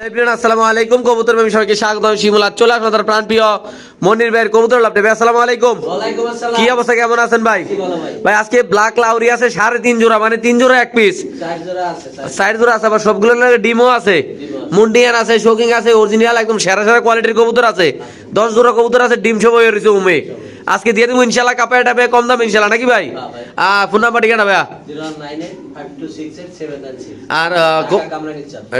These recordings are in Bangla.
আসসালামু আলাইকুম কবুতর প্রেমী সবাইকে স্বাগত শিমুল আজ চলে তার প্রাণ প্রিয় মনির ভাইয়ের কবুতর লাভতে ভাই আসসালামু আলাইকুম। কি অবস্থা কেমন আছেন ভাই? ভাই। আজকে ব্ল্যাক লাউরি আছে সাড়ে তিন জোড়া মানে তিন জোড়া এক পিস সাইড জোড়া আছে আবার সবগুলো ডিমও আছে। মুন্ডিয়ান আছে শোকিং আছে অরিজিনাল একদম সেরা সেরা কোয়ালিটির কবুতর আছে। দশ জোড়া কবুতর আছে ডিম সব হয়ে রয়েছে উমে। আজকে দিয়ে দেবো ইনশাল্লাহ কাপে টাপে কম দাম ইনশাল্লাহ নাকি ভাই? ফোন নাম্বার ঠিকানা ভাইয়া? আর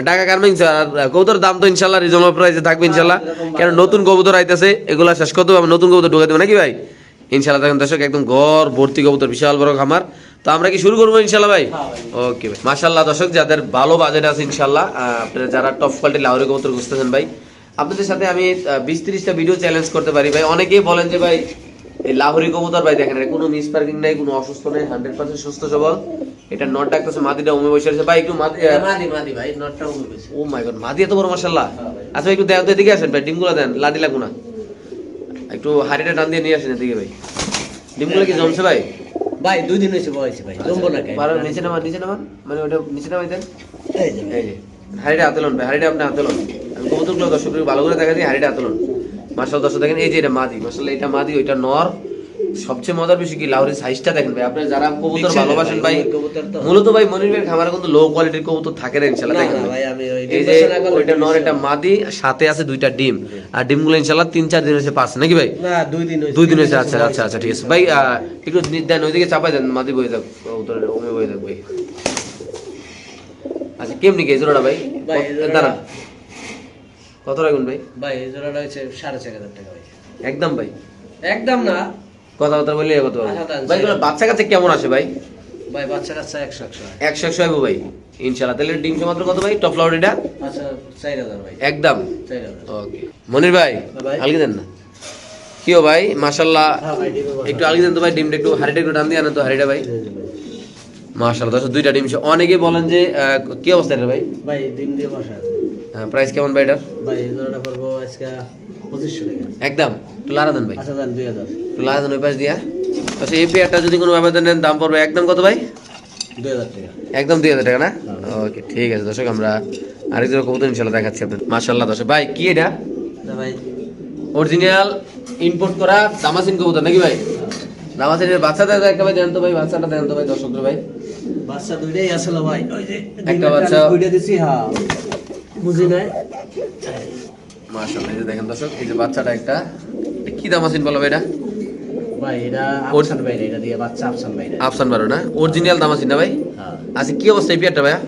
ঢাকা গার্মেন্টস আর কবুতর দাম তো ইনশাল্লাহ রিজনেবল প্রাইসে থাকবে ইনশাল্লাহ। হ্যাঁ, কেন নতুন কবুতর আইতেছে এগুলা শেষ করতে হবে নতুন কবুতর ঢুকে দেবো নাকি ভাই? ইনশাল্লাহ দেখেন দর্শক একদম ঘর ভর্তি কবুতর বিশাল বড় খামার। তো আমরা কি শুরু করব ইনশাল্লাহ ভাই? হ্যাঁ ওকে ভাই। মাশাল্লাহ দর্শক যাদের ভালো বাজেট আছে ইনশাল্লাহ আপনারা যারা টপ কোয়ালিটি লাউরি কবুতর খুঁজতেছেন ভাই আপনাদের সাথে আমি বিশ তিরিশটা ভিডিও চ্যালেঞ্জ করতে পারি ভাই। অনেকেই বলেন যে ভাই এই লাহোরি কবুতর ভাই দেখেন কোনো মিস পার্কিং নাই কোনো অসুস্থ নেই হান্ড্রেড পার্সেন্ট সুস্থ সবল। এটা নট ডাকতেছে মাদিটা উমে বসে আছে। ভাই একটু মাদি এটা মাদি মাদি ভাই নটটা উঠে গেছে ও মাই গড মাদি এত বড় মাশাআল্লাহ। হ্যাঁ। আচ্ছা একটু তো এদিকে আসেন ভাই ডিমগুলো দেন লাদি লাগু না। একটু হাড়িটা টান দিয়ে নিয়ে আসেন এদিকে ভাই। ডিমগুলো কি জমছে ভাই? ভাই দুই দিন হয়েছে বয়সে ভাই জমবো না কেন? পারো নিচে নামান নিচে নামান। মানে ওটা নিচে নামাই দেন। এই যে ভাই। এই যে হাড়িটা আতলন ভাই হাড়িটা আপনি আতলন। আমি কবুতরগুলো দর্শকদের ভালো করে দেখা দিই হাড়িটা আতলন। মাশাআল্লাহ দর্শক দেখেন এই যে এটা মাদি মাশাআল্লাহ এটা মাদি ওইটা নর। সবচেয়ে মজার বিষয় কি লাউরের সাইজটা দেখেন ভাই। আপনারা যারা কবুতর ভালোবাসেন ভাই, ভাই কবুতর মূলত ভাই মনির ভাইয়ের খামারে কিন্তু লো কোয়ালিটির কবুতর থাকে না ইনশাআল্লাহ দেখেন ভাই। ভাই, আমি এই যে ওইটা নর এটা। মাদি সাথে আছে দুইটা ডিম। আর ডিমগুলো ইনশাআল্লাহ তিন চার দিন হয়েছে পাঁচ নাকি ভাই? না দুই দিন দুই দিন হয়েছে আচ্ছা আচ্ছা আচ্ছা ঠিক আছে। ভাই একটু দেন ওইদিকে চাপাই দেন মাদি বই থাক উত্তরে ওমে বই থাক ভাই। আচ্ছা কেমনি কে? জোড়াটা ভাই? ভাই, দাঁড়ান। কত রাখুন ভাই? ভাই এই জোড়াটা হচ্ছে সাড়ে চার হাজার টাকা ভাই। একদম ভাই। একদম না। কথা কথা বললে কত? আচ্ছা, ভাই বাচ্চা কাছে কেমন আসে ভাই? ভাই বাচ্চা কাচ্চা একশো একশো। একশো একশো আইবো ভাই। ইনশাআল্লাহ তাহলে ডিম মাত্র কত ভাই? টপ ফ্লাওয়ার এটা? আচ্ছা চার হাজার ভাই। একদম। চার হাজার। ওকে। মনির ভাই হ্যাঁ। আলগি দেন না। কি ভাই মাশাল্লাহ হ্যাঁ একটু আলগি দেন তো ভাই ডিমটা একটু হাড়িটা একটু টান দিয়ে আনেন তো হাড়িটা ভাই। মাশাল্লাহ দশ দুইটা ডিম। অনেকে বলেন যে কি অবস্থা এটা ভাই? ভাই ডিম দিয়ে বসা। প্রাইস কেমন ভাই এটার? ভাই এই জোড়াটা পড়ব আজকে পঁচিশশো টাকা। একদম? একটু লারা দেন ভাই। আচ্ছা যান দুই হাজার। একটু লারা দেন ওই পাশ দিয়া। আচ্ছা এই পেয়ারটা যদি কোনো ব্যবধান নেন দাম পড়বে একদম কত ভাই? একদম দুই হাজার টাকা না? ওকে ঠিক আছে দর্শক আমরা আরেকজন কবুতর ইনশাল্লাহ দেখাচ্ছি আপনার মাশাল্লাহ দর্শক ভাই কি এটা? ভাই। অরিজিনাল ইম্পোর্ট করা দামাসিন কবুতর নাকি ভাই? দামাসিনের বাচ্চাটা একটা ভাই দেন তো ভাই বাচ্চাটা দেন তো ভাই দর্শকদের ভাই। বাচ্চা দুইটাই আসলে ভাই ওই যে একটা বাচ্চা। দুইটা দিছি হ্যাঁ। বুঝি নাই? মাশাল্লাহ এই যে দেখেন দর্শক এই যে বাচ্চাটা একটা এটা কি দামাসিন বলো এটা ভাই এটা আফসান ভাই এটা দিয়ে বাচ্চা আফসান ভাই আফসান বারো না? অরিজিনাল দামাসিন না ভাই? হ্যাঁ। আচ্ছা কি অবস্থা এই পেয়ারটা ভাইয়া?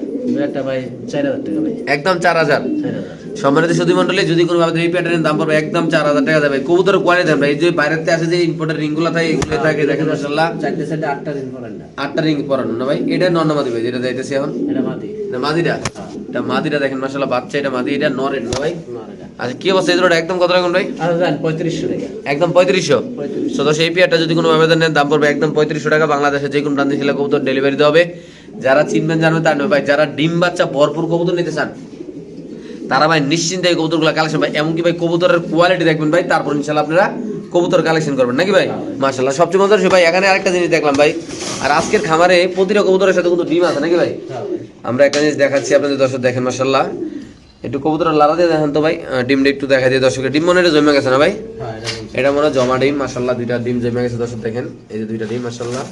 একটা ভাই চার হাজার টাকা ভাই। একদম চার হাজার? চার হাজার। সম্মানিত সুদী মন্ডলী যদি কোনো ভাবে এই দাম পড়বে একদম চার হাজার টাকা যাবে। কবুতর কোয়ালিটি দেন এই যে বাইরেতে আসে যে ইম্পোর্টের রিংগুলো থাকে এগুলো থাকে দেখেন মাসাল্লাহ চারটে চারটে আটটা পরেন আটটা রিং পরানো না ভাই? এটা নর্নামাদি ভাই যেটা যাইতেছি এখন? এটা মাদিটা? হ্যাঁ। এটা মাদিটা দেখেন মাসাল্লাহ বাচ্চা এটা মাদি এটা নরেন না ভাই আচ্ছা কি অবস্থা? এই একদম কত রাখুন ভাই? আচ্ছা পঁয়ত্রিশশো টাকা। একদম পঁয়ত্রিশশো? পঁয়ত্রিশশো সো তো সেই পেয়ারটা যদি কোনো আবেদন নেন দাম পড়বে একদম পঁয়ত্রিশশো টাকা। বাংলাদেশে যে কোনো প্রান্তে ছিল কবুতর ডেলিভারি হবে। যারা চিনবেন জানবেন তার ভাই যারা ডিম বাচ্চা ভরপুর কবুতর নিতে চান তারা ভাই নিশ্চিন্তে কবুতরগুলো কালেকশন। ভাই এমনকি ভাই কবুতরের কোয়ালিটি দেখবেন ভাই তারপর ইনশাল্লাহ আপনারা কবুতর কালেকশন করবেন নাকি ভাই? মাশাল্লাহ সবচেয়ে মজার ভাই এখানে আরেকটা জিনিস দেখলাম ভাই। আর আজকের খামারে প্রতিটা কবুতরের সাথে কিন্তু ডিম আছে নাকি ভাই? আমরা একটা জিনিস দেখাচ্ছি আপনাদের দর্শক দেখেন মাশাল্লাহ একটু কবুতরের লারা দিয়ে দেখেন তো ভাই। ডিমটা একটু দেখা দিয়ে দর্শকের। ডিম মনে হয় জমে গেছে না ভাই? হ্যাঁ এটা মনে হয় জমা ডিম মাশাল্লাহ দুইটা ডিম জমে গেছে দর্শক দেখেন। এই যে দুইটা ডিম মাশাল্লাহ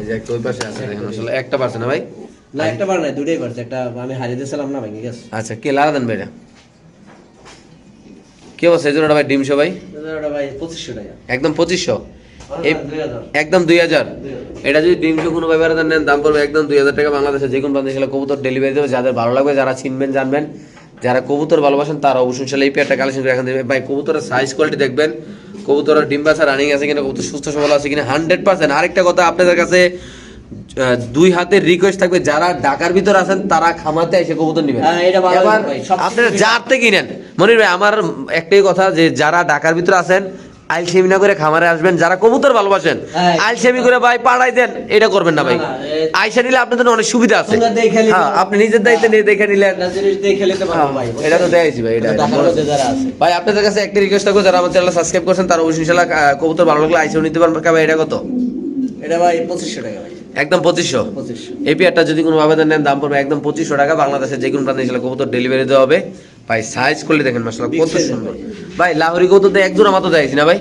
এই যে একটা ওই পাশে আছে দেখেন মাশাল্লাহ একটা পারছে না ভাই? না একটা বার নাই দুইটাই পারছে। একটা আমি হারিয়ে দিয়েছিলাম না ভাই আছে আচ্ছা কে লারা দেন ভাই এটা? কি অবস্থা? এই ভাই ভাই? একদম পঁচিশশো? হাজার। একদম দুই হাজার? এটা যদি কোনো ব্যাপারে নেন দাম পড়বে একদম দুই হাজার টাকা বাংলাদেশে। যে কোনো প্রান্তে কবুতর ডেলিভারি দেবে। যাদের ভালো লাগবে যারা চিনবেন জানবেন। যারা কবুতর ভালোবাসেন তারা অবশ্যই ইনশাল্লাহ এই পেয়ারটা কালেকশন করে এখান থেকে ভাই কবুতরের সাইজ কোয়ালিটি দেখবেন। কবুতরের ডিম বাসা রানিং আছে কিনা কবুতর সুস্থ সবল আছে কিনা হান্ড্রেড পার্সেন্ট আরেকটা কথা আপনাদের কাছে দুই হাতের রিকোয়েস্ট থাকবে। যারা ঢাকার ভিতর আছেন তারা খামাতে এসে কবুতর নেবেন। হ্যাঁ, এবার আপনারা যার থেকে কিনেন মনির ভাই আমার একটাই কথা যে যারা ঢাকার ভিতরে আছেন আইলসেমি না করে খামারে আসবেন। যারা কবুতর ভালোবাসেন হ্যাঁ। আইলসেমি করে ভাই পাড়াই দেন এটা করবেন না ভাই। আইসা নিলে আপনাদের অনেক সুবিধা আছে। হ্যাঁ আপনি নিজের দায়িত্বে নিয়ে দেখে নিলেন এটা তো দেখাইছি ভাই এটা ভাই আপনাদের কাছে একটা রিকোয়েস্ট থাকবে যারা আমার চ্যানেল সাবস্ক্রাইব করছেন তারা অবশ্যই কবুতর ভালো লাগলে আইসেও নিতে পারবেন ভাই এটা কত? এটা ভাই পঁচিশশো টাকা ভাই। একদম পঁচিশশো। এই পেয়ারটা যদি কোনো আবেদন নেন দাম পড়বে একদম পঁচিশশো টাকা। বাংলাদেশের যে কোনো প্রান্তে ছিল কবুতর ডেলিভারি দেওয়া হবে। ভাই সাইজ করলে দেখেন মাসাল্লাহ কত সুন্দর। ভাই লাহোরি কবুতর তো এক জোড়া মাত্র দেখাইছি না ভাই?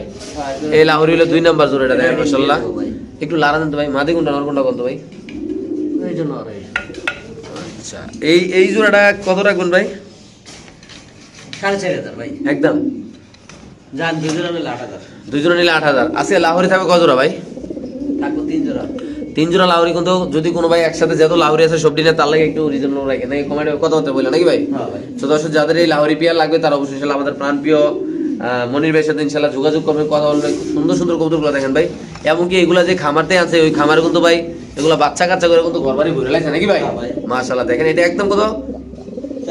এই লাহরি হলো দুই নাম্বার জোড়াটা দেখেন মাসাল্লাহ একটু লারা দেন তো ভাই মাদি কোনটা নর কোনটা বলতো ভাই? এই এই। আচ্ছা এই এই জোড়াটা কত রাখবেন ভাই? সাড়ে চার হাজার ভাই। একদম। যান দুজনে আট হাজার। দুজনে নিলে আট হাজার। আজকে লাহরি থাকবে কত জোড়া ভাই? থাকব তিন জোড়া। তিন জোড়া লাহোরি কিন্তু যদি কোনো ভাই একসাথে যেহেতু লাহোরি আছে সবটি নেয় তার লাগে একটু রিজনেবল রাখে। নাকি কমেন্টে কথা হতে বলে নাকি ভাই? হ্যাঁ তো দর্শক যাদের এই লাহোরি পেয়ার লাগবে তারা অবশ্যই আমাদের প্রাণপ্রিয় মনির ভাইয়ের সাথে ইনশাল্লাহ যোগাযোগ করবে কথা বলবে খুব সুন্দর সুন্দর কবুতরগুলো দেখেন ভাই। এমনকি এগুলা যে খামারতে আছে ওই খামারে কিন্তু ভাই এগুলো বাচ্চা কাচ্চা করে কিন্তু ঘর বাড়ি ভরে লাগছে নাকি ভাই? হ্যাঁ ভাই। মাশাল্লাহ দেখেন এটা একদম কত?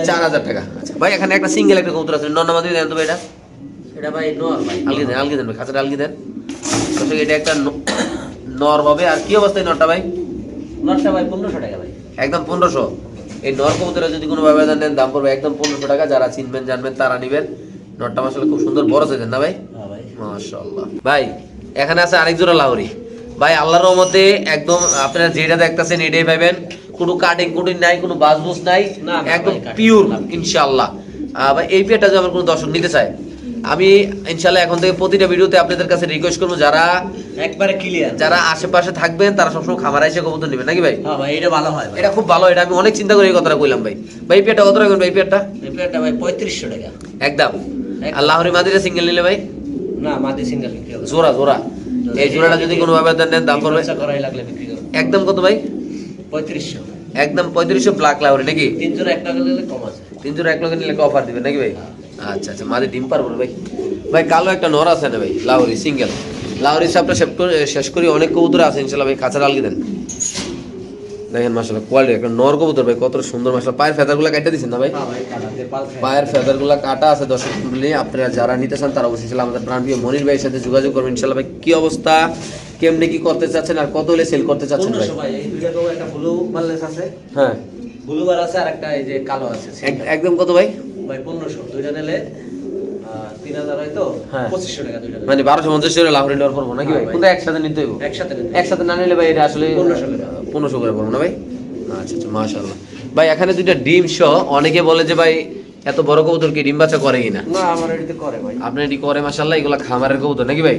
চার হাজার টাকা। আচ্ছা ভাই এখানে একটা সিঙ্গেল একটা কবুতর আছে নন নামাজি দেন তো ভাই এটা। এটা ভাই নর ভাই। আলগি দেন আলগি দেন ভাই খাঁচাটা আলগি দেন। এটা একটা ন- নর হবে আর কি অবস্থায় নরটা ভাই? নরটা ভাই পনেরোশো টাকা ভাই। একদম পনেরোশো। এই নর কবুতরের যদি কোনো ভাবে নেন দাম পড়বে একদম পনেরোশো টাকা। যারা চিনবেন জানবেন তারা নিবেন। নটটা মাসালে খুব সুন্দর বড় না ভাই? ভাই। এখানে আছে আরেক জোড়া লাউরি। ভাই আল্লাহর রহমতে একদম আপনারা যেটা দেখতেছেন এটাই পাবেন। কোনো কাটিং কুটিং নাই কোনো বাজবুজ নাই। একদম পিওর না। ইনশাআল্লাহ। ভাই এই পেয়ারটা যদি আমার কোনো দর্শক নিতে চায় আমি ইনশাআল্লাহ এখন থেকে প্রতিটা ভিডিওতে আপনাদের কাছে রিকোয়েস্ট করব যারা একবারে ক্লিয়ার যারা আশেপাশে থাকবেন তারা সবসময় খামার এসে কবুতর নেবেন নাকি ভাই? হ্যাঁ ভাই এটা ভালো হয় এটা খুব ভালো এটা আমি অনেক চিন্তা করে এই কথাটা কইলাম ভাই। ভাই পেয়ারটা কত রাখবেন ভাই পেয়ারটা? পেয়ারটা ভাই পঁয়ত্রিশশো টাকা। একদম। আর লাহোরি মাদিরা সিঙ্গেল নিলে ভাই? না মাদি সিঙ্গেল বিক্রি জোড়া জোড়া। এই জোড়াটা যদি কোনো ভাবে দেন দাম লাগলে বিক্রি করবে একদম কত ভাই? পঁয়ত্রিশশো। একদম পঁয়ত্রিশশো ব্ল্যাক লাউরি নাকি? তিন জোড়া এক টাকা নিলে কম আছে। তিনশো এক লগে নিলে অফার দিবেন নাকি ভাই? আচ্ছা আচ্ছা। মাঝে ডিম পারব না ভাই। ভাই কালো একটা নর আছে না ভাই লাউরি সিঙ্গেল। লাউরি সাপটা শেষ করে শেষ করি অনেক কবুতর আছে ইনশাল্লাহ ভাই কাঁচা আলগি দেন। দেখেন মাসাল্লাহ কোয়ালিটি একটা নর কবুতর ভাই কত সুন্দর মাসাল্লাহ পায়ের ফেদারগুলো কাটতে দিচ্ছেন না ভাই। পায়ের ফেদারগুলো কাটা আছে দর্শক মন্ডলী আপনারা যারা নিতে চান তারা অবশ্যই আমাদের প্রাণপ্রিয় মনির ভাইয়ের সাথে যোগাযোগ করবেন। ইনশাল্লাহ ভাই কি অবস্থা কেমনে কি করতে চাচ্ছেন আর কত হলে সেল করতে চাচ্ছেন ভাই? এই দুইটা একটা ব্লু বারলেস আছে। হ্যাঁ। ব্লু বার আছে আর একটা এই যে কালো আছে একদম কত ভাই? ভাই পনেরোশো। দুইটা নিলে তিন হাজার হয়তো হ্যাঁ। পঁচিশশো টাকা দুইটা। মানে বারোশো পঞ্চাশ লাহোরি নেওয়ার পড়ব নাকি ভাই? হ্যাঁ কিন্তু একসাথে নিতে হইব। একসাথে একসাথে না নিলে ভাই এটা আসলে 1500 করে। পনেরোশো করে পড়ব না ভাই? আচ্ছা আচ্ছা মাশাল্লাহ ভাই এখানে দুইটা ডিম সহ অনেকে বলে যে ভাই এত বড় কবুতর কি ডিম বাচ্চা করে কিনা? না আমার এটিতে করে ভাই। আপনি এটি করে মাসাল্লাহ এগুলা খামারের কবুতর নাকি ভাই?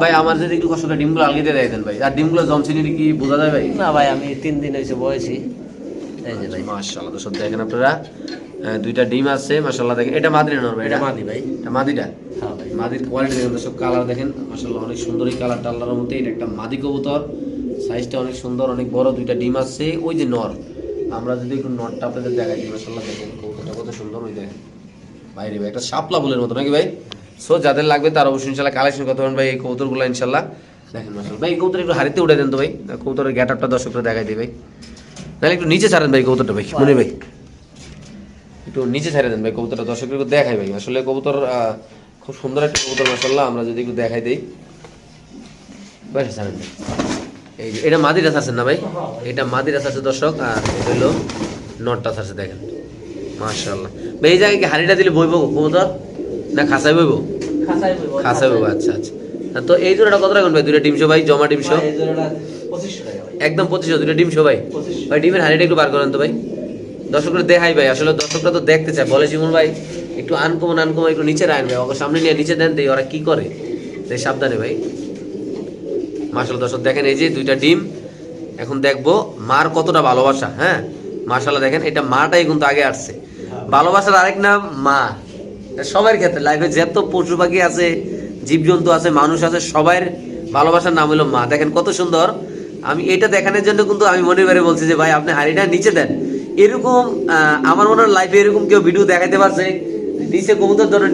ভাই আমার যদি একটু কষ্ট ডিমগুলো আলগি দিয়ে দেন ভাই। আর ডিমগুলো জমছিনি কি বোঝা যায় ভাই? না ভাই আমি তিন দিন হয়েছে বয়েছি এই যে ভাই। মাশাআল্লাহ। দর্শক দেখেন আপনারা দুইটা ডিম আছে মাশাআল্লাহ। দেখেন এটা মাদিরা নর ভাই এটা মাদি ভাই। এটা মাদিটা? হ্যাঁ ভাই। মাদির কোয়ালিটি দেখেন দর্শক কালার দেখেন মাশাআল্লাহ অনেক সুন্দর এই কালারটা আল্লাহর মধ্যে এটা একটা মাদি কবুতর সাইজটা অনেক সুন্দর অনেক বড় দুইটা ডিম আছে। ওই যে নর। আমরা যদি একটু নরটা আপনাদের দেখাই দিই মাশাআল্লাহ দেখেন কবুতরটা কত সুন্দর ওই দেখেন। বাইরে ভাই একটা শাপলা ফুলের মতো নাকি ভাই? সো যাদের লাগবে তার অবশ্যই ইনশাল্লাহ কালেকশন করতে পারেন ভাই এই কবুতরগুলো ইনশাল্লাহ দেখেন মাশাআল্লাহ। ভাই কবুতর একটু হারিতে উঠে দেন তো ভাই। কবুতরের গ্যাট আপটা দর্শকরা দেখাই দিই ভাই। নাহলে একটু নিচে ছাড়েন ভাই কবুতরটা ভাই মনে ভাই। একটু নিচে ছেড়ে দেন ভাই কবুতরটা দর্শকদের দেখাই ভাই। আসলে কবুতর খুব সুন্দর একটা কবুতর মাসাল্লাহ আমরা যদি একটু দেখাই দিই। ছাড়েন ভাই। এই যে এটা মাদিরাস আছে না ভাই? এটা মাদিরাস আছে দর্শক। আর এটা হলো নটটাস আছে দেখেন। মাশাল্লাহ ভাই এই জায়গায় কি হাড়িটা দিলে বইব কবুতর? না খাসাই বইব? খাসাই বইব আচ্ছা আচ্ছা। তো এই জোড়াটা কত রাখবেন ভাই? দুইটা ডিমশো ভাই জমা ডিমশো এই জোড়াটা একদম পঁচিশশো ডিমশো ভাই পঁচিশশো ভাই ডিমের হাড়িটা একটু বার করেন তো ভাই। দর্শকরা দেখাই ভাই আসলে দর্শকরা তো দেখতে চায়। বলে জীবন ভাই একটু আনকমন আনকমন একটু নিচে রাখেন ভাই। ওকে সামনে নিয়ে নিচে দেন ওরা কি করে? তাই সাবধানে ভাই। মার্শাল দর্শক দেখেন এই যে দুইটা ডিম। এখন দেখব মার কতটা ভালোবাসা হ্যাঁ? মার্শাল্লাহ দেখেন এটা মাটাই কিন্তু আগে আসছে। ভালোবাসার আরেক নাম মা। সবার ক্ষেত্রে লাইফে যত পশু পাখি আছে জীবজন্তু আছে মানুষ আছে সবার ভালোবাসার নাম হলো মা। দেখেন কত সুন্দর। আমি এটা দেখানোর জন্য কিন্তু আমি মনে করে বলছি যে ভাই আপনি হাড়িটা নিচে দেন। এরকম আমার মনে হয় লাইফে এরকম কেউ ভিডিও দেখাতে পারছে। নিচে কবুতর ধরে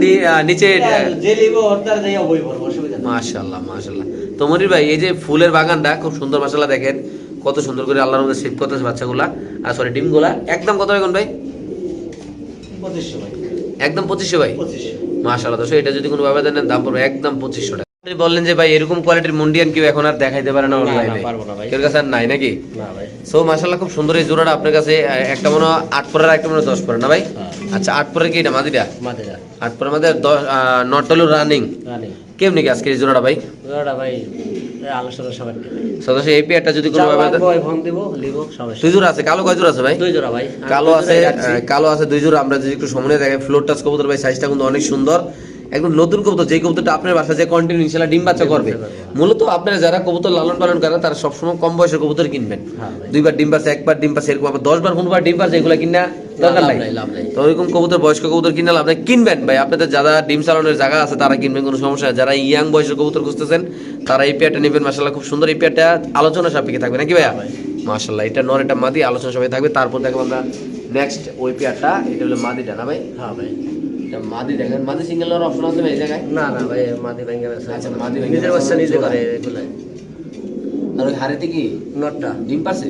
নিচে যে লিবো ওর দ্বারা যাইয়া বই পড়ব অসুবিধা নেই। মাশাল্লাহ মাশাল্লাহ তো মনির ভাই এই যে ফুলের বাগানটা খুব সুন্দর মাশাল্লাহ দেখেন। কত সুন্দর করে আল্লাহর মধ্যে সেভ করতেছে বাচ্চাগুলা। আর সরি ডিমগুলা। একদম কত এখন ভাই? একদম পঁচিশশো ভাই? মাশাল্লাহ তো এটা যদি কোনো ভাবে দেন দাম পড়বে একদম পঁচিশশো টাকা। আপনি বললেন যে ভাই এরকম কোয়ালিটির মুন্ডিয়ান কেউ এখন আর দেখাইতে পারে না অনলাইনে। কেউ কাছে আর নাই নাকি? সো খুব সুন্দর এই জোড়াটা আপনার কাছে একটা মনে আট পরের একটা মনে দশ পরে না ভাই? হ্যাঁ। আচ্ছা আট পরে কি এটা মাদেরা? আট পরের মধ্যে দশ নট হলো রানিং কেমনি কি আজকে এই জোড়াটা ভাই? জোড়াটা ভাই আলোচনা সবাই সদস্য এই পেয়ারটা যদি কোনো ভাবে ফোন দিব লিব সবাই দুই জোড়া আছে কালো কয় জোড়া আছে ভাই? দুই জোড়া ভাই। কালো আছে জোড়াই রাখছি। আহ, কালো আছে দুই জোড়া। আমরা যদি একটু সামনে দেখাই ফ্লোর টাচ কবুতর ভাই সাইজটা কিন্তু অনেক সুন্দর। একদম নতুন কবুতর যে কবুতরটা আপনার বাসা যে কন্টিনিউ ইনশাআল্লাহ ডিম বাচ্চা করবে। মূলত আপনারা যারা কবুতর লালন পালন করেন তারা সবসময় কম বয়সের কবুতর কিনবেন। হ্যাঁ দুইবার ডিম পাচ্ছে একবার ডিম পাচ্ছে এরকম আবার দশবার কোনবার ডিম পাচ্ছে এগুলো কিনা দরকার নাই। তো ওইরকম কবুতর বয়স্ক কবুতর কিনলে আপনি কিনবেন ভাই আপনাদের যারা ডিম চালানোর জায়গা আছে তারা কিনবেন কোনো সমস্যা যারা ইয়াং বয়সের কবুতর খুঁজতেছেন তারা এই পেয়ারটা নেবেন মাসাল্লাহ খুব সুন্দর এই পেয়ারটা আলোচনা সাপেক্ষে থাকবে নাকি ভাইয়া? মাসাল্লাহ এটা নর এটা মাদি আলোচনা সবাই থাকবে। তারপর দেখব আমরা নেক্সট ওই পেয়ারটা এটা হলো মাদিটা না ভাই? হ্যাঁ ভাই। এটা মাদি দেখেন মাদি সিঙ্গেল নর অপশন আছে এই জায়গায়? না না ভাই মাদি ভেঙে গেছে আচ্ছা, মাদি ভেঙে নিজের গেছে। নিজে করে এগুলো। আর ওই হাড়িতে কি? নটটা। ডিম পারছে?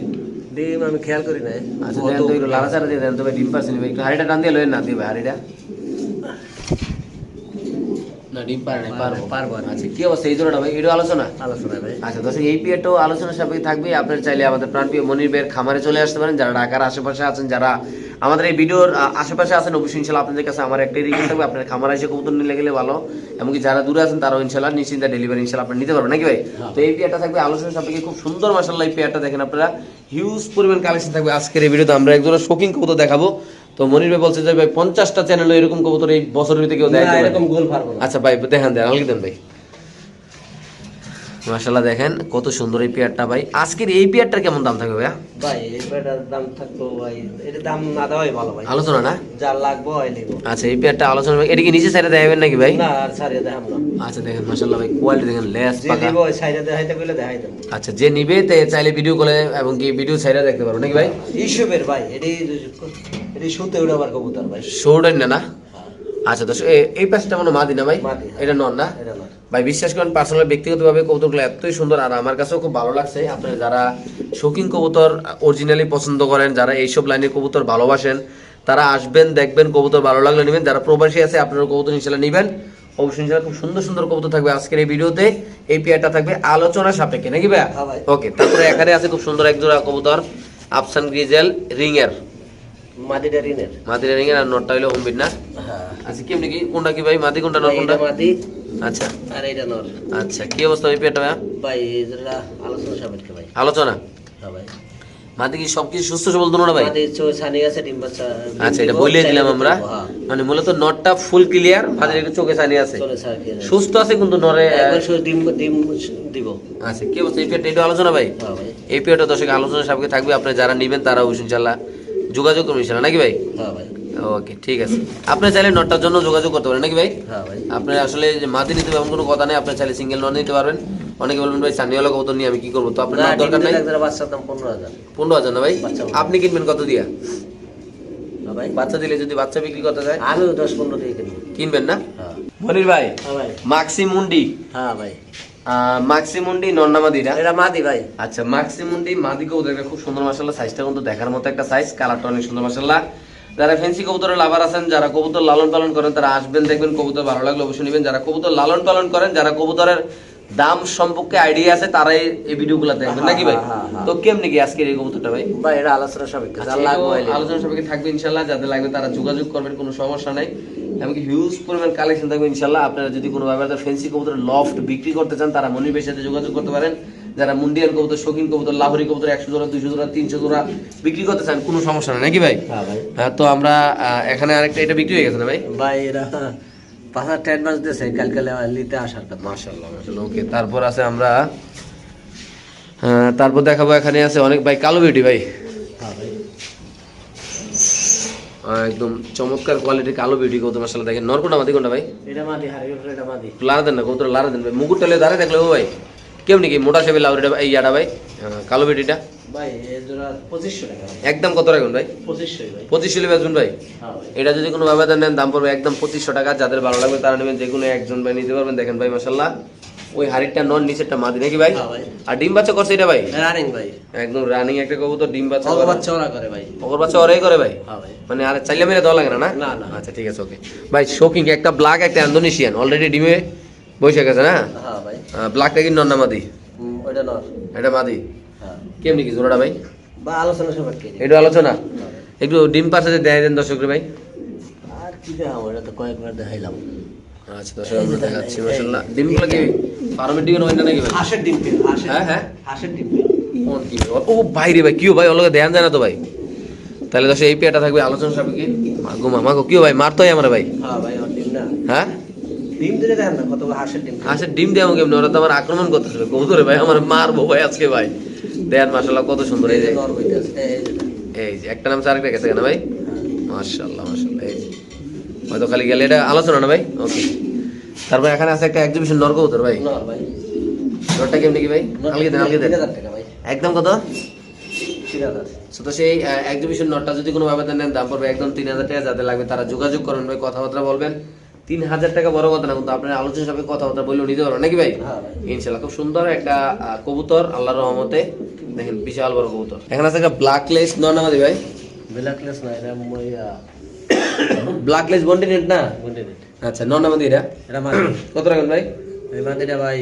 ডিম আমি খেয়াল করি না আচ্ছা দেন তো একটু লাড়াচাড়া দিয়ে দেন তো ভাই ডিম পারছে নি একটু হাড়িটা টান দিয়ে লয়েন না দিয়ে ভাই হাড়িটা। না ডিম পারে না পারব। পারব আচ্ছা কি অবস্থা? এই জোড়াটা ভাই এটা আলোচনা? আলোচনা ভাই। আচ্ছা দর্শক এই পিএটাও আলোচনা সাপেক্ষে থাকবে। আপনার চাইলে আমাদের প্রাণপ্রিয় মনির বের খামারে চলে আসতে পারেন। যারা ঢাকার আশেপাশে আছেন যারা আমাদের এই ভিডিওর আশেপাশে আছেন অবশ্যই ইনশাল্লাহ আপনাদের কাছে আমার একটাই রিকোয়েস্ট থাকবে। আপনার খামারে এসে কবুতর নিলে গেলে ভালো। এমনকি যারা দূরে আছেন তারাও ইনশাল্লাহ নিশ্চিন্তে ডেলিভারি ইনশাল্লাহ আপনি নিতে পারবেন। নাকি ভাই? তো এই পেয়ারটা থাকবে আলোচনা সাপেক্ষে খুব সুন্দর মাসাল্লাহ এই পেয়ারটা দেখেন আপনারা। হিউজ পরিমাণ কালেকশন থাকবে আজকের এই ভিডিওতে। আমরা একজোড়া শোকিং কবুতর দেখাবো। তো মনির ভাই বলছে যে ভাই পঞ্চাশটা চ্যানেল এরকম কবুতর এই বছরের ভিতরে কেউ না, দেয় এরকম গোল আচ্ছা ভাই দেখান দেন আলগি দেন ভাই। মাশাল্লাহ দেখেন কত সুন্দর এই পেয়ারটা ভাই। আজকের এই পেয়ারটার কেমন দাম থাকবে ভাইয়া? ভাই এই পেটার দাম থাকতো ভাই এর দাম না দেওয়াই ভালো ভাই। আলোচনা না? যা লাগবো হয় লিব আচ্ছা এই পেয়ারটা আলোচনা এটা কি নিচে সাইডে দেখাবেন নাকি ভাই? না আর দেখাম না। আচ্ছা দেখেন মাশাল্লাহ ভাই কোয়ালিটি দেখেন লেস যে পাকা। দিব ওই সাইডে দেখাইতে বলে দেখাই দেবো। আচ্ছা যে নিবে তে চাইলে ভিডিও কলে এবং কি ভিডিও সাইডে দেখতে পারো নাকি ভাই? ইসবের ভাই এটি এটি সুতে উড়াবার কবুতর ভাই। শোর্ডেন না না? আচ্ছা তো এই পাশটা মনে হয় মাদি না ভাই? হ্যাঁ। এটা নন না? ভাই বিশ্বাস করেন পার্সোনাল ব্যক্তিগতভাবে কবুতরগুলো এতই সুন্দর আর আমার কাছেও খুব ভালো লাগছে। আপনারা যারা শৌখিন কবুতর অরিজিনালি পছন্দ করেন যারা এইসব লাইনের কবুতর ভালোবাসেন তারা আসবেন দেখবেন কবুতর ভালো লাগলে নেবেন। যারা প্রবাসী আছে আপনারা কবুতর ইনশাল্লাহ নেবেন। অবশ্যই ইনশাল্লাহ খুব সুন্দর সুন্দর কবুতর থাকবে আজকের এই ভিডিওতে। এই পেয়ারটা থাকবে আলোচনা সাপেক্ষে নাকি হ্যাঁ ভাই। ওকে তারপরে এখানে আছে খুব সুন্দর এক জোড়া কবুতর আফসান গ্রিজেল রিংয়ের মাদিটা রিনের। মাদিরা রিংয়ের আর নটটা হলো হোমবিট না? হ্যাঁ। আচ্ছা কেমনি কি? কোনটা কি ভাই? মাদি কোনটা নট ভাই, কোনটা? মাদি। আচ্ছা। আর এটা নর। আচ্ছা কি অবস্থা ভাই আলোচনা সাপেক্ষে ভাই। আলোচনা? হ্যাঁ ভাই। মাদি কি সবকিছু সুস্থ সবল না ভাই? আচ্ছা এটা বলে দিলাম আমরা। হ্যাঁ। মানে মূলত নটটা ফুল ক্লিয়ার মাঝে একটু চোখে সানি আছে। সুস্থ আছে কিন্তু নরে ডিম ডিম দিব। আচ্ছা কি অবস্থা? এই পেয়ারটা এটা আলোচনা ভাই? হ্যাঁ এই পেয়ারটা দর্শক আলোচনা সাপেক্ষে থাকবে। আপনি যারা নেবেন তারা ইনশাল্লাহ যোগাযোগ করবেন ইনশাল্লাহ নাকি ভাই? হ্যাঁ ভাই। ওকে ঠিক আছে। আপনি চাইলে নটটার জন্য যোগাযোগ করতে পারেন নাকি ভাই? হ্যাঁ ভাই। আপনি আসলে যে মাদি নিতে এমন কোনো কথা নেই আপনি চাইলে সিঙ্গেল নন নিতে পারবেন। অনেকে বলবেন ভাই সানিওয়ালা কবুতর নিয়ে আমি কি করব? তো আপনার দরকার নাই? বাচ্চার দাম পনেরো হাজার। পনেরো হাজার না ভাই? আপনি কিনবেন কত দিয়া? ভাই। বাচ্চা দিলে যদি বাচ্চা বিক্রি করতে যায় আমিও দশ পনেরো দিয়ে কিনবো। কিনবেন না? হ্যাঁ। মনির ভাই হ্যাঁ ভাই। মাক্সি মুন্ডি। হ্যাঁ ভাই। মাক্সি মুন্ডি নন্নামাদিরা এটা মাদি ভাই। আচ্ছা মাক্সিমুন্ডি মাদি কবুতর খুব সুন্দর মাসাল্লাহ সাইজটা কিন্তু দেখার মতো একটা সাইজ কালারটা অনেক সুন্দর মাসাল্লাহ যারা ফেন্সি কবুতরের লাভার আছেন যারা কবুতর লালন পালন করেন তারা আসবেন দেখবেন কবুতর ভালো লাগলে অবশ্যই নেবেন। যারা কবুতর লালন পালন করেন যারা কবুতরের দাম সম্পর্কে আইডিয়া আছে তারাই এই ভিডিওগুলো দেখবেন নাকি ভাই? হ্যাঁ, হ্যাঁ, হ্যাঁ। তো কেমনি কি আজকের এই কবুতরটা ভাই? ভাই এটা আলোচনা সাপেক্ষে আচ্ছা, আলোচনা সবাইকে থাকবে ইনশাল্লাহ যাদের লাগবে তারা যোগাযোগ করবেন কোনো সমস্যা নাই। এমনকি হিউজ পরিমাণ কালেকশন থাকবে ইনশাল্লাহ। আপনারা যদি কোনো ভাবে ফেন্সি কবুতর লফট বিক্রি করতে চান তারা মনিবের সাথে যোগাযোগ করতে পারেন। যারা মুন্ডিয়ান কবুতর শৌখিন কবুতর লাহরি কবুতর একশো জোড়া দুইশো জোড়া তিনশো জোড়া বিক্রি করতে চান কোনো সমস্যা নাই। নাকি ভাই? হ্যাঁ ভাই। হ্যাঁ তো আমরা এখানে আরেকটা এটা বিক্রি হয়ে গেছে না ভাই? ভাই এরা পাঁচ হাজার টেন মাস দিয়েছে কালকে নিতে আসার কথা। মাশাল্লাহ ওকে তারপর আছে আমরা তারপর দেখাবো এখানে আছে অনেক ভাই কালো বিউটি ভাই। হ্যাঁ একদম চমৎকার কোয়ালিটির কালো বিউটি কবুতর মাসাল্লাহ দেখেন। নরকোটা মাদি কোনটা ভাই? এটা মাদি এটা মাদি। লারা দেন না কবুতর লারা দেন ভাই। মুকুট তেলে দাঁড়িয়ে দেখলে ও ভাই। কেমনি কি মোটা সেবে লাউরিটা এই ইয়াটা ভাই? কালো বিউটিটা ভাই ভাই। একদম কত রাখুন ভাই? ভাই। পঁচিশশো লিবে ভাই? হ্যাঁ এটা যদি কোনো ভাবে নেন দাম পড়বে একদম পঁচিশশো টাকা। যাদের ভালো লাগবে তারা নেবেন যে কোনো একজন ভাই নিতে পারবেন। দেখেন ভাই মাসাল্লাহ ওই হাড়িটা নন নিচেরটা মাদি নাকি ভাই? হ্যাঁ আর ডিম বাচ্চা করছে এটা ভাই? রানিং ভাই। একদম রানিং একটা কবুতর ডিম বাচ্চা ওরা করে ভাই। ওর বাচ্চা ওরাই করে ভাই? হ্যাঁ ভাই। মানে আর চাইলে মেরে দেওয়া লাগে না না? না, না। আচ্ছা ঠিক আছে ওকে ভাই শোকিং একটা ব্ল্যাক একটা ইন্দোনেশিয়ান অলরেডি ডিমে বসে গেছে না? হ্যাঁ ভাই। ব্ল্যাকটা কি নন্না মাদি? হুম, ওইটা এটা মাদি। হ্যাঁ কেমনি কি জোড়াটা ভাই? বা আলোচনা সাপেক্ষে আলোচনা। একটু ডিম পাশে দেয় দেন দর্শকের ভাই। আর কি দেখাবো এটা তো কয়েকবার দেখাইলাম। আচ্ছা দর্শক আমরা দেখাচ্ছি মাশাআল্লাহ। ডিমগুলো কি ফার্মের ডিম না নাকি ভাই? হাঁসের ডিম পেল হ্যাঁ, হ্যাঁ। হাঁসের ডিম কোন কি ও ভাই রে ভাই কিও ভাই? ধ্যান যায় না তো ভাই। তাহলে দর্শক এই পেয়াটা থাকবে আলোচনা সাপেক্ষে। মাগো মামা গো কিও ভাই? মারতো আমার ভাই। হ্যাঁ ভাই ডিম না। হ্যাঁ? ডিম দিলে দেখেন না কত হাঁসের ডিম হাঁসের ডিম আমাকে ওরা তো আমার আক্রমণ করতেছিল। কবুতরে ভাই আমার মারবো ভাই আজকে ভাই। দেন মাশাআল্লাহ কত সুন্দর এই যে। এই যে দেখেন। একটা নাম আরেকটা গেছে কেন ভাই? মাশাআল্লাহ মাশাআল্লাহ এই যে। হয়তো খালি গেলে এটা আলোচনা না ভাই? ওকে। তারপর এখানে আছে একটা এক্সিবিশন নর কবুতর ভাই। নরটা কেমনি কি ভাই? আলগে দেন আলগে দেন। একদম কত? তো সেই এক্সিবিশন নটটা যদি কোনো ভাবে নেন দাম পড়বে একদম তিন হাজার টাকা যাদের লাগবে তারা যোগাযোগ করবেন ভাই। কথাবার্তা বলবেন। তিন হাজার টাকা বড় কথা না কিন্তু আপনার আলোচনা সাপেক্ষে কথাবার্তা বললেও নিতে পারবেন নাকি ভাই? হ্যাঁ ইনশাল্লাহ খুব সুন্দর একটা কবুতর আল্লাহর রহমতে। দেখেন বিশাল বড় কবুতর। এখানে আছে একটা ব্ল্যাক লেস নর্নামাদি ভাই? ব্ল্যাকলেস না এটা মইয়া ব্ল্যাক লেস বন্টিনেট না? কন্টিনেন্ট আচ্ছা নর্নামাদি এটা? এটা মাদি। কত রাখবেন ভাই? এই মাদিটা ভাই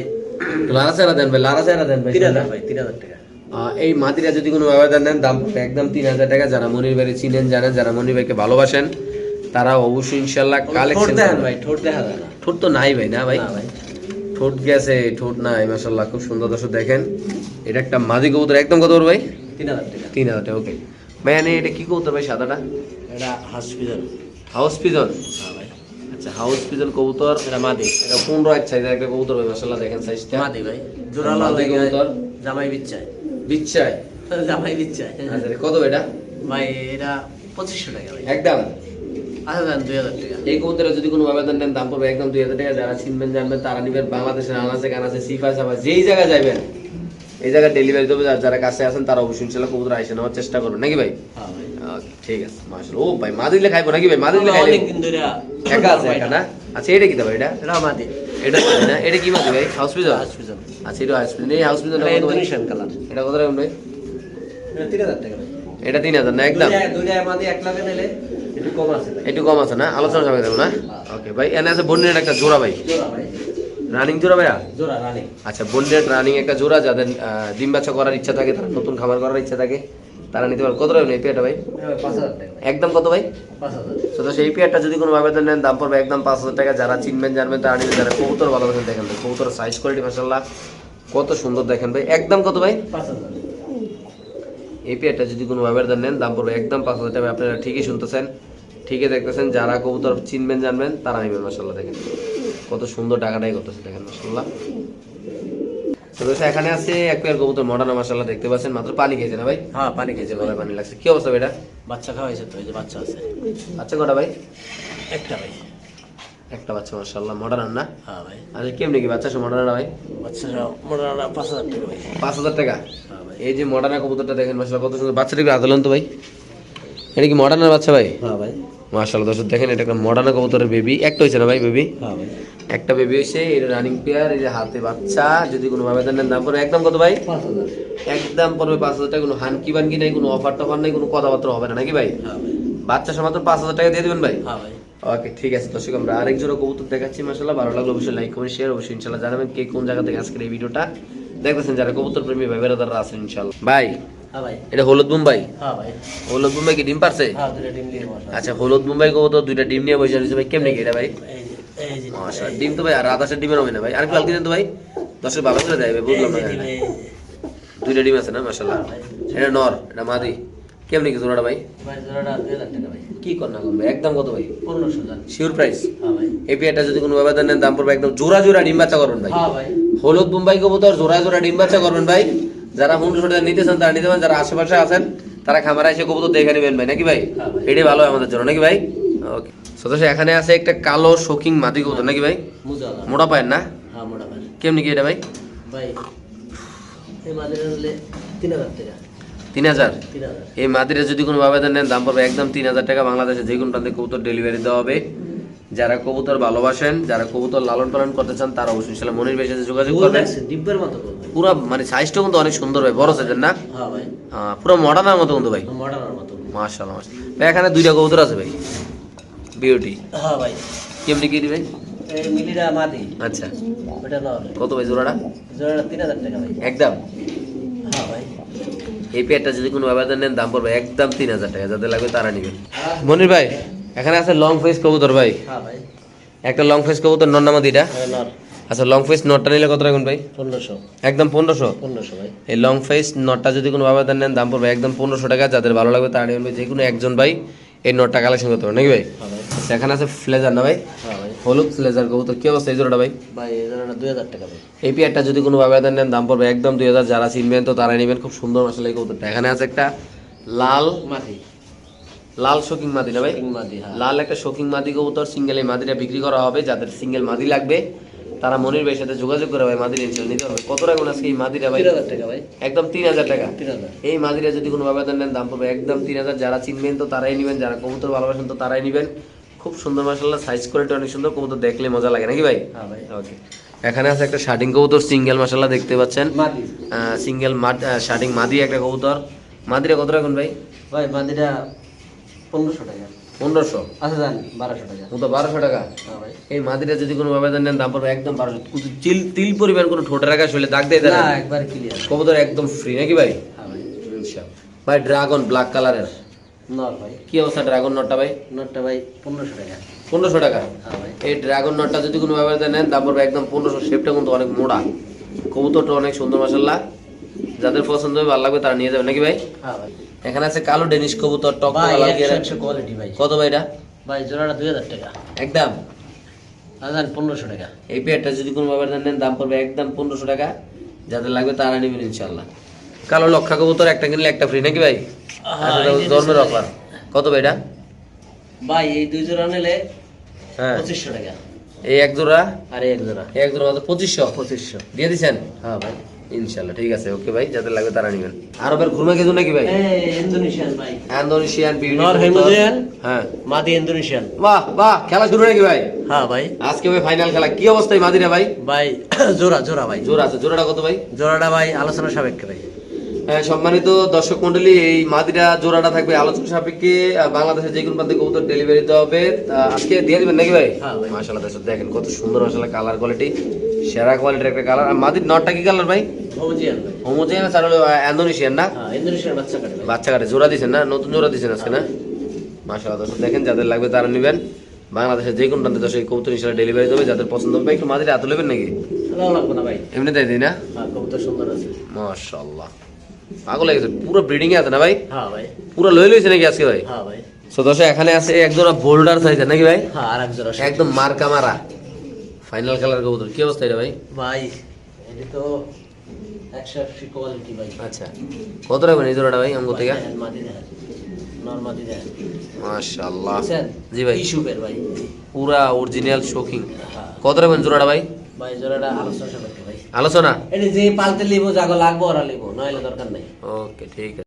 লারা চেরা দেন ভাই লারা চেরা দেন ভাই তিন হাজার ভাই তিন হাজার টাকা এই মাটিরা যদি কোনো ব্যবধান নেন দাম একদম তিন হাজার টাকা। যারা মনির ভাই চিনেন জানেন যারা মনির ভাইকে ভালোবাসেন তারা অবশ্যই ইনশাল্লাহ কালেকশন দেখেন ভাই ঠোঁট দেখা যায় না ঠোঁট তো নাই ভাই না ভাই? ভাই। ঠোঁট গেছে ঠোঁট নাই মাসাল্লাহ খুব সুন্দর দর্শক দেখেন। এটা একটা মাদি কবুতর একদম কত ভাই? তিন হাজার টাকা। তিন হাজার টাকা ওকে ভাই এটা কি কবুতর ভাই সাদাটা? এটা হসপিটাল হাউস পিজন? হ্যাঁ ভাই। আচ্ছা হাউস পিজন কবুতর। এটা মাদি। এটা পনেরো এক সাইজের একটা কবুতর ভাই মাসাল্লাহ দেখেন সাইজটা মাদি ভাই। জোড়ালো মাদি লাগে কবুতর। জামাই বিচ্ছায়। বিচ্ছায়? জামাই বিচ্ছায়। আচ্ছা কত এটা? ভাই এটা পঁচিশশো টাকা ভাই। একদম। এই কবুতরের যদি কোনো আবেদন নেন দাম পড়বে একদম দুই হাজার টাকা। যারা চিনবেন জানবেন তারা নিবেন। বাংলাদেশের আনাচে কানাচে সিফা সাফা যেই জায়গায় যাবেন এই জায়গায় ডেলিভারি দেবে। যারা কাছে আছেন তারা অবশ্যই ইনশাল্লাহ কবুতর আইসে নেওয়ার চেষ্টা করবেন। নাকি ভাই? ঠিক আছে মাশাআল্লাহ। ও ভাই মা দিলে খাইবো নাকি ভাই? মা দিলে খাইলে অনেকদিন ধরে একা আছে একা না? আচ্ছা এটা কি দাও এটা এটা? মাদি এটা মাদি না এটা কি মাদি ভাই? House pigeon? হসপিটাল আচ্ছা এটা হাউস পিজন। এই হাউস পিজন এটা ইন্দোনেশিয়ান কালার এটা কত রাখবেন ভাই? এটা তিন হাজার টাকা। এটা না একদম? দুইটা মাদি এক লাখে নিলে একটু কম আছে না? আলোচনা সবাই দেবো না? ওকে ভাই এনে আছে বন্যের একটা জোড়া ভাই। রানিং জোড়া ভাইয়া? জোড়া রানি আচ্ছা বন্ডেড রানিং একটা জোড়া যাদের ডিম বাচ্চা করার ইচ্ছা থাকে তারা নতুন খামার করার ইচ্ছা থাকে তারা নিতে পারে কত রাখবেন এই পেয়ারটা ভাই? টাকা। একদম কত ভাই? তো সেই পেয়ারটা যদি কোনো আবেদন নেন দাম পড়বে একদম পাঁচ হাজার টাকা। যারা চিনবেন জানবেন তারা নিবেন যারা কবুতর ভালোবাসেন দেখেন ভাই কবুতর সাইজ কোয়ালিটি মাসাল্লাহ কত সুন্দর দেখেন ভাই। একদম কত ভাই? এই পেয়ারটা যদি কোনো আবেদন নেন দাম পড়বে একদম পাঁচ হাজার টাকা। আপনারা ঠিকই শুনতেছেন। ঠিকই দেখতেছেন যারা কবুতর চিনবেন জানবেন তারা নেবেন মাসাল্লাহ দেখেন। কত সুন্দর টাকাটাই করতেছে দেখেন মাসাল্লাহ তো এখানে আছে এক পেয়ার কবুতর মডার্ন মাসাল্লাহ দেখতে পাচ্ছেন মাত্র পানি খেয়েছে না ভাই? হ্যাঁ পানি খেয়েছে ভাই। পানি লাগছে। কি অবস্থা এটা? বাচ্চা খাওয়াইছে তো এই যে বাচ্চা আছে। আচ্ছা কটা ভাই? একটা ভাই। একটা বাচ্চা মাসাল্লাহ মডার্ন না? হ্যাঁ ভাই। আচ্ছা কেমনি কি বাচ্চা? মডার্ন ভাই? বাচ্চা পাঁচ হাজার টাকা ভাই। পাঁচ হাজার টাকা? হ্যাঁ ভাই। এই যে মডার্ন কবুতরটা দেখেন মাসাল্লাহ কত সুন্দর। বাচ্চাটা একটু আদলন তো ভাই। এটা কি মডার্নের বাচ্চা ভাই? হ্যাঁ ভাই। দর্শক দেখেন এটা একটা মডার্ন কবুতরের বেবি একটা হয়েছে না ভাই বেবি হ্যাঁ একটা বেবি হয়েছে রানিং পেয়ার এই যে হাতে বাচ্চা যদি কোনো ভাবে দেন দাম পড়বে একদম কত ভাই? একদম পড়বে পাঁচ হাজার টাকা কোনো হানকি বানকি নাই কোনো অফার টফার নাই কোনো কথাবার্তা হবে না নাকি ভাই? হ্যাঁ বাচ্চা সমাত্র পাঁচ হাজার টাকা দিয়ে দেবেন ভাই? হ্যাঁ ওকে ঠিক আছে দর্শক আমরা আরেক জোড়া কবুতর দেখাচ্ছি মাসাল্লাহ ভালো লাগল অবশ্যই লাইক কমেন্ট শেয়ার অবশ্যই ইনশাল্লাহ জানাবেন কে কোন জায়গা থেকে আজকের এই ভিডিওটা দেখতেছেন যারা কবুতর প্রেমী ভাই বেড়াদাররা আছেন ইনশাল্লাহ হ্যাঁ ভাই এটা হলুদ মুম্বাই? হ্যাঁ হলুদ মুম্বাই কি ডিম পারছে? হ্যাঁ আচ্ছা হলুদ মুম্বাই কবুতর দুইটা ডিম নিয়ে বসে রয়েছে ভাই কেমনি কি এটা ভাই? ডিম তো ভাই আর আদাসের ডিমের হবে না ভাই। আর হালকা তো ভাই দশের ভালো করে দেয় ভাই বুঝলাম না। দুইটা ডিম আছে না মাশাল্লাহ এটা নর এটা মাদি। কেমনি কি জোড়াটা ভাই? কি কর না করবে একদম কত ভাই? শিওর প্রাইস হ্যাঁ এই পেয়ারটা যদি কোনো ব্যবধান নেন দাম পড়বে একদম জোড়া জোড়া ডিম বাচ্চা করবেন ভাই। হ্যাঁ ভাই। হলুদ মুম্বাই কবুতর জোড়া জোড়া ডিম বাচ্চা করবেন ভাই। যারা পনেরোশো টাকা নিতে চান তারা নিতে পারেন। যারা আশেপাশে আছেন তারা খামারে এসে কবুতর দেখে নেবেন ভাই নাকি ভাই? হ্যাঁ এটাই ভালো হয় আমাদের জন্য নাকি ভাই? ওকে। সদস্য এখানে আছে একটা কালো শোকিং মাদি কবুতর নাকি ভাই? মোটা পায়ের না? হ্যাঁ কেমনি কি এটা ভাই? ভাই তিন হাজার এই মাদিরে যদি কোনো ব্যবধান নেন দাম পড়বে একদম তিন হাজার টাকা। বাংলাদেশে যে কোনো প্রান্তে কবুতর ডেলিভারি দেওয়া হবে। যারা কবুতর ভালোবাসেন যারা কবুতর লালন পালন করতে চান তারা অবশ্যই ইনশাল্লাহ মনির ভাইয়ের সাথে যোগাযোগ করবেন। ডিব্বের মতো পুরো মানে সাইজটা কিন্তু অনেক সুন্দর ভাই বড় সাইজের না? হ্যাঁ ভাই। আহ, পুরো মডার্নের মতো কিন্তু ভাই। মডার্নের মতো। মাশাআল্লাহ মাশাআল্লাহ। ভাই এখানে দুইটা কবুতর আছে ভাই। বিউটি হ্যাঁ ভাই। কেমনি কি দিবে এই মিলিরা মাদি। আচ্ছা। ওটা নর কত ভাই জোড়াটা? জোড়াটা তিন হাজার টাকা ভাই। একদম? হ্যাঁ ভাই। এই পেয়ারটা যদি কোনো ব্যবধান নেন দাম পড়বে একদম তিন হাজার টাকা। যাদের লাগবে তারা নেবেন মনির ভাই এখানে আছে লং ফেস কবুতর ভাই। হ্যাঁ ভাই। একটা লং ফেস কবুতর নর নামা দিটা হ্যাঁ, আচ্ছা লং ফেস নটটা নিলে কত রাখুন ভাই? পনেরোশো। একদম পনেরোশো? পনেরোশো ভাই। এই লং ফেস নটটা যদি কোনো ভাবে নেন দাম পড়বে একদম পনেরোশো টাকা। যাদের ভালো লাগবে তারা নেবেন ভাই যে কোনো একজন ভাই এই নটটা কালেকশন করতে পারবে নাকি ভাই? এখানে আছে ফ্লেজার না ভাই? হ্যাঁ ভাই। হলুদ ফ্লেজার কবুতর। কি অবস্থা এই জোড়াটা ভাই? ভাই এই জন্য দুই হাজার টাকা ভাই। এই পেয়ারটা যদি কোনো দেন নেন দাম পড়বে একদম দুই হাজার। যারা চিনবেন তো তারা নেবেন। খুব সুন্দর মশলা এই কবুতরটা। এখানে আছে একটা লাল মাটি লাল শোকিং মাদি না ভাই? হ্যাঁ। লাল একটা শোকিং মাদি কবুতর সিঙ্গেল এই মাদিটা বিক্রি করা হবে। যাদের সিঙ্গেল মাদি লাগবে তারা মনির ভাইয়ের সাথে যোগাযোগ করে ভাই মাদির ইনশাল নিতে হবে। কত রাখবেন আজকে এই মাদিটা ভাই? একদম তিন হাজার টাকা। এই মাদিরা যদি কোনো ভাবে দেন নেন দাম পড়বে একদম তিন হাজার। যারা চিনবেন তো তারাই নেবেন যারা কবুতর ভালোবাসেন তো তারাই নেবেন। খুব সুন্দর মাসাল্লাহ সাইজ কোয়ালিটি অনেক সুন্দর। কবুতর দেখলে মজা লাগে নাকি ভাই? হ্যাঁ ভাই। ওকে এখানে আছে একটা শার্টিং কবুতর সিঙ্গেল মাসাল্লাহ দেখতে পাচ্ছেন। সিঙ্গেল শার্টিং মাদি একটা কবুতর। মাদিরা কত রাখুন ভাই? ভাই মাটিটা পনেরোশো টাকা। পনেরোশো? আচ্ছা জান বারোশো টাকা। মতো বারোশো টাকা? হ্যাঁ ভাই। এই যদি কোনো ভাবে নেন দাম পড়বে একদম বারোশো। তিল তিল পরিমাণ কোনো ঠোঁটের আকাশ হলে দাগ দিয়ে না একবার ক্লিয়ার কবুতর একদম ফ্রি নাকি ভাই? হ্যাঁ ভাই। ড্রাগন ব্ল্যাক কালারের নর ভাই। কি অবস্থা ড্রাগন নটটা ভাই? নটটা ভাই পনেরোশো টাকা। পনেরোশো টাকা? হ্যাঁ ভাই। এই ড্রাগন নটটা যদি কোনো ব্যাপারে নেন একদম পনেরোশো। শেপটা কিন্তু অনেক মোড়া কবুতরটা অনেক সুন্দর মাসাল্লাহ যাদের পছন্দ হবে ভালো লাগবে তারা নিয়ে যাবে নাকি ভাই? হ্যাঁ ভাই। এখানে আছে কালো ডেনিশ কবুতর টক কোয়ালিটি ভাই। কত ভাই এটা? ভাই জোড়াটা দুই হাজার টাকা। একদম। পনেরোশো টাকা। এই পেয়ারটা যদি কোনো ব্যাপারে নেন দাম পড়বে একদম পনেরোশো টাকা। যাদের লাগবে তারা নেবেন ইনশাল্লাহ কালো লক্ষা কবুতর একটা কিনলে একটা ফ্রি নাকি ভাই? আচ্ছা, ধর্মের অফার। কত ভাই এটা? ভাই এই দুই জোড়া নিলে হ্যাঁ। পঁচিশশো টাকা। এই এক জোড়া? আর এক জোড়া। এক জোড়া মাত্র পঁচিশশো? পঁচিশশো। দিয়ে দিছেন? হ্যাঁ ভাই। ইনশাল্লাহ ঠিক আছে ওকে ভাই যাদের লাগবে তারা নেবেন। আরবের ঘুরমা কেদু নাকি ভাই? ইন্দোনেশিয়ান ভাই। ইন্দোনেশিয়ান নর হেমোজিয়ান হ্যাঁ। মাদি ইন্দোনেশিয়ান। বাহ বাহ খেলা শুরু নাকি ভাই? হ্যাঁ ভাই। আজকে ভাই ফাইনাল খেলা। কি অবস্থায় মাদিরা ভাই? ভাই জোড়া জোড়া ভাই। জোরা আছে জোড়াটা কত ভাই? জোড়াটা ভাই আলোচনা সাপেক্ষে ভাই। হ্যাঁ, সম্মানিত দর্শক মন্ডলী এই মাদিরা জোড়াটা থাকবে আলোচনা সাপেক্ষে বাংলাদেশের যে কোনো প্রান্তে কবুতর ডেলিভারি দিতে হবে। আজকে দিয়ে দিবেন নাকি ভাই? হ্যাঁ। দর্শক দেখেন কত সুন্দর মাশাআল্লাহ কালার কোয়ালিটি সেরা কোয়ালিটির একটা কালার আর মাদির নটটা কি কালার ভাই? হোমোজিয়ান আর হলো ইন্দোনেশিয়ান না? হ্যাঁ ইন্দোনেশিয়ান বাচ্চা কাটে বাচ্চা কাটে জোড়া দিছেন না? নতুন জোড়া দিছেন আজকে না? মাশাআল্লাহ দর্শক দেখেন যাদের লাগবে তারা নেবেন। বাংলাদেশের যে কোনো প্রান্তে দর্শক এই কবুতর ইনশাআল্লাহ ডেলিভারি দেবে। যাদের পছন্দ হবে একটু মাদিরা হাতে নেবেন নাকি? ভালো লাগবে না ভাই। এমনি তাই দিই না? হ্যাঁ কবুতর সুন্দর আছে। মাশাআল্লাহ। পাগল লেগেছে পুরো ব্রিডিং এ আছে না ভাই? হ্যাঁ ভাই। পুরো লই লইছে নাকি আজকে ভাই? হ্যাঁ ভাই। দর্শক এখানে আছে এক জোড়া বোল্ডার সাইজের নাকি ভাই? হ্যাঁ আর এক জোড়া একদম মার্কা মারা। ফাইনাল কালার কবুতর। কি অবস্থা এটা ভাই? ভাই এটা তো একশো একশো কোয়ালিটি ভাই। আচ্ছা। কত রাখবেন এই জোড়াটা ভাই আমগো থেকে? মাশাআল্লাহ। জি ভাই। ভাই। পুরা অরিজিনাল শোকিং হ্যাঁ। কত রাখবেন জোড়াটা ভাই? ভাই জোড়াটা আলোচনা আলোচনা। এটা যে পাল্টে লিবো যাগো লাগবো ওরা লিবো নইলে দরকার নাই। ওকে ঠিক আছে।